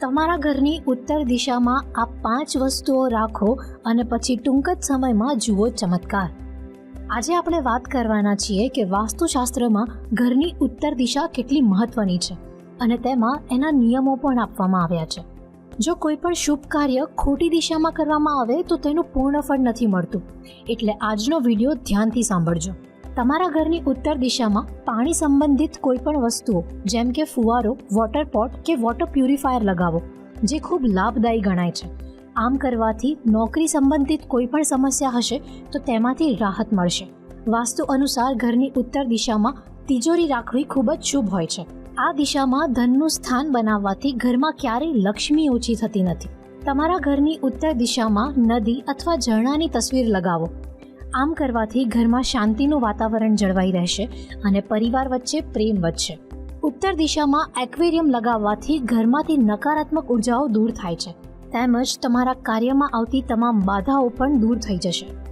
તમારા ઘરની ઉત્તર દિશામાં આ પાંચ વસ્તુઓ રાખો અને પછી ટૂંક જ સમયમાં જુઓ ચમત્કાર. આજે આપણે વાત કરવાના છીએ કે વાસ્તુશાસ્ત્રમાં ઘરની ઉત્તર દિશા કેટલી મહત્વની છે અને તેમાં એના નિયમો પણ આપવામાં આવ્યા છે. જો કોઈ પણ શુભ કાર્ય ખોટી દિશામાં કરવામાં આવે તો તેનું પૂર્ણ ફળ નથી મળતું. એટલે આજનો વીડિયો ધ્યાનથી સાંભળજો. તમારા ઘરની ઉત્તર દિશામાં પાણી સંબંધિત કોઈ પણ વસ્તુઓ, જેમ કે ફુવારો વોટર પોટ કે વોટર પ્યુરિફાયર લગાવો, જે ખૂબ લાભદાયી ગણાય છે. આમ કરવાથી નોકરી સંબંધિત કોઈ પણ સમસ્યા હશે તો તેમાંથી રાહત મળશે. વાસ્તુ અનુસાર ઘરની ઉત્તર દિશામાં તિજોરી રાખવી ખૂબ જ શુભ હોય છે. આ દિશામાં ધનનું સ્થાન બનાવવાથી ઘરમાં ક્યારેય લક્ષ્મી ઓછી થતી નથી. તમારા ઘરની ઉત્તર દિશામાં નદી અથવા ઝરણાની તસવીર લગાવો. આમ કરવાથી ઘરમાં શાંતિનું વાતાવરણ જળવાઈ રહેશે અને પરિવાર વચ્ચે પ્રેમ વધશે. ઉત્તર દિશામાં એક્વેરિયમ લગાવવાથી ઘરમાંથી નકારાત્મક ઉર્જાઓ દૂર થાય છે. તેમજ તમારા કાર્યમાં આવતી તમામ બાધાઓ પણ દૂર થઈ જશે.